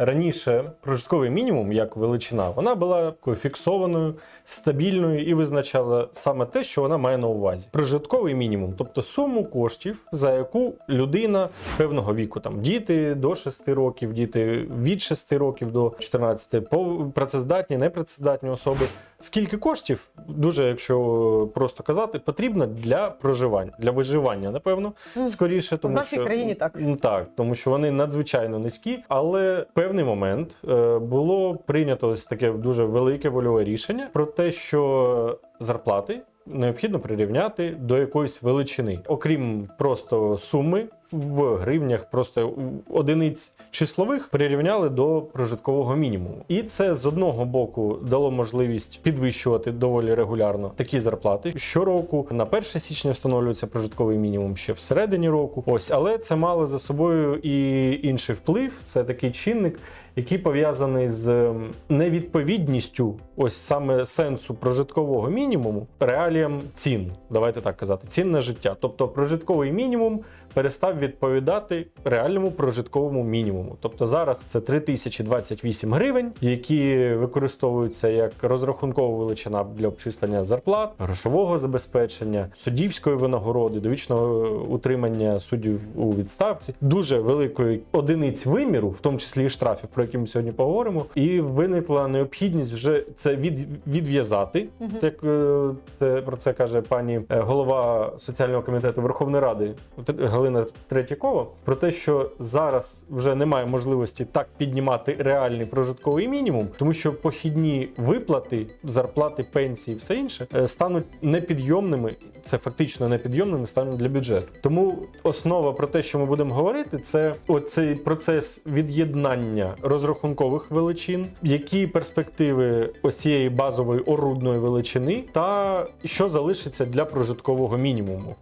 Раніше прожитковий мінімум як величина, вона була такою фіксованою, стабільною і визначала саме те, що вона має на увазі. Прожитковий мінімум, тобто суму коштів, за яку людина певного віку, там діти до 6 років, діти від 6 років до 14, пов- працездатні, непрацездатні особи. Скільки коштів, дуже, якщо просто казати, потрібно для проживання, для виживання, напевно, скоріше, тому в нашій що країні так. Так, тому що вони надзвичайно низькі, але в певний момент е, було прийнято ось таке дуже велике вольове рішення про те, що зарплати необхідно прирівняти до якоїсь величини, окрім просто суми в гривнях, просто одиниць числових прирівняли до прожиткового мінімуму. І це з одного боку дало можливість підвищувати доволі регулярно такі зарплати. Щороку на 1 січня встановлюється прожитковий мінімум ще всередині року. Ось, але це мало за собою і інший вплив. Це такий чинник, який пов'язаний з невідповідністю, ось саме сенсу прожиткового мінімуму реаліям цін. Давайте так казати, цін на життя. Тобто прожитковий мінімум перестав відповідати реальному прожитковому мінімуму. Тобто зараз це 3028 гривень, які використовуються як розрахункова величина для обчислення зарплат, грошового забезпечення, суддівської винагороди, довічного утримання суддів у відставці, дуже великої одиниць виміру, в тому числі і штрафів, про які ми сьогодні поговоримо. І виникла необхідність вже це від, відв'язати, Мгм. як е, це про це каже пані е, голова соціального комітету Верховної Ради Галина Третьякова, про те, що зараз вже немає можливості так піднімати реальний прожитковий мінімум, тому що похідні виплати, зарплати, пенсії, все інше е, стануть непідйомними. Це фактично непідйомними стануть для бюджету. Тому основа про те, що ми будемо говорити, це оцей процес від'єднання розрахункових величин, які перспективи ось цієї базової орудної величини, та що залишиться для прожиткового мінімуму.